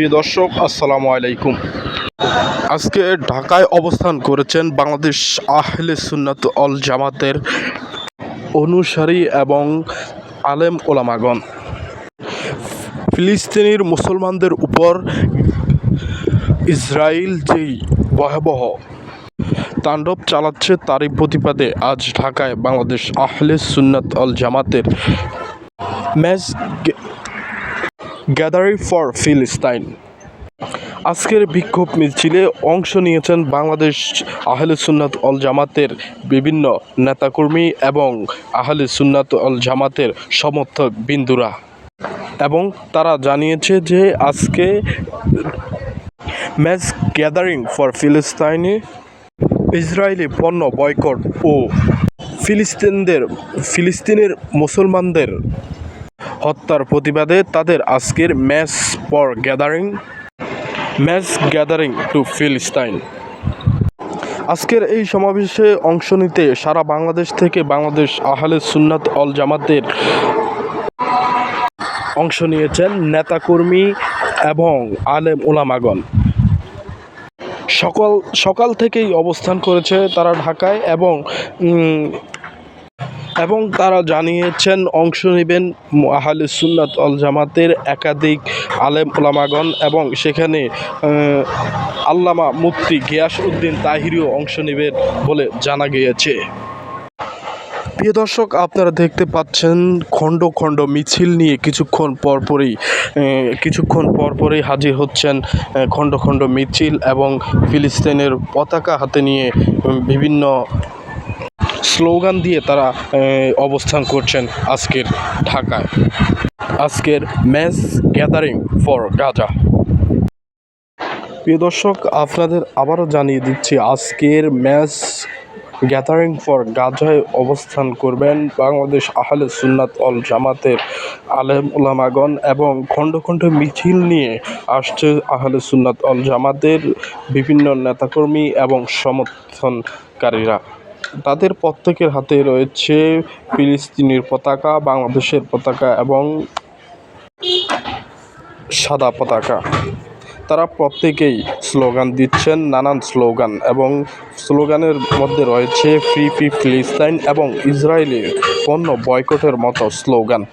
প্রিয় দর্শক, আসসালামু আলাইকুম। আজকে ঢাকায় অবস্থান করেছেন বাংলাদেশ আহলে সুন্নাত অল জামাতের অনুসারী এবং আলেম ওলামাগণ। ফিলিস্তিনির মুসলমানদের উপর ইসরায়েল যেই ভয়াবহ তাণ্ডব চালাচ্ছে, তারই প্রতিবাদে আজ ঢাকায় বাংলাদেশ আহলে সুন্নাত অল জামাতের ম্যাচ গ্যাদারিং ফর ফিলিস্তাইন আজকের বিক্ষোভ মিছিলে অংশ নিয়েছেন বাংলাদেশ আহলে সুন্নাত অল জামাতের বিভিন্ন নেতাকর্মী এবং আহলে সুন্নাত অল জামাতের সমর্থক বিন্দুরা। এবং তারা জানিয়েছে যে আজকে ম্যাচ গ্যাদারিং ফর ফিলিস্তাইনে ইসরায়েলি পণ্য বয়কট ও ফিলিস্তিনদের ফিলিস্তিনের মুসলমানদের হত্যার প্রতিবাদে তাদের আজকের mass for gathering, mass gathering to Palestine. আজকের এই সমাবেশে অংশ নিতে সারা বাংলাদেশ থেকে বাংলাদেশ আহলে সুন্নাত অল জামাতের অংশ নিয়েছেন নেতাকর্মী এবং আলেম ওলামাগণ সকল, সকাল থেকেই অবস্থান করেছে তারা ঢাকায় এবং এবং তারা জানিয়েছেন অংশ নেবেন আহলে সুন্নাত অল জামাতের একাধিক আলেম ওলামাগণ এবং সেখানে আল্লামা মুফতি গিয়াস উদ্দিন তাহিরিও অংশ নেবেন বলে জানা গিয়েছে। প্রিয় দর্শক, আপনারা দেখতে পাচ্ছেন খণ্ড খণ্ড মিছিল নিয়ে কিছুক্ষণ পরপরই কিছুক্ষণ পরপরই হাজির হচ্ছেন খণ্ড খণ্ড মিছিল এবং ফিলিস্তিনের পতাকা হাতে নিয়ে বিভিন্ন স্লোগান দিয়ে তারা অবস্থান করছেন আজকের ঢাকায়। আজকের ম্যাচ গ্যাদারিং ফর গাজা। প্রিয় দর্শক, আপনাদের আবারও জানিয়ে দিচ্ছি, আজকের ম্যাচ গ্যাদারিং ফর গাজায় অবস্থান করবেন বাংলাদেশ আহলে সুন্নাত অল জামাতের আলেম উলামাগণ এবং খণ্ড খণ্ড মিছিল নিয়ে আসছে আহলে সুন্নাত অল জামাতের বিভিন্ন নেতাকর্মী এবং সমর্থনকারীরা। তাদের প্রত্যেকের হাতে রয়েছে ফিলিস্তিনের পতাকা, বাংলাদেশের পতাকা এবং সাদা পতাকা। তারা প্রত্যেকেই স্লোগান দিচ্ছেন, নানান স্লোগান এবং স্লোগানের মধ্যে রয়েছে, ফ্রি ফ্রি ফিলিস্তাইন এবং ইসরায়েলের পণ্য বয়কটের মতো স্লোগান।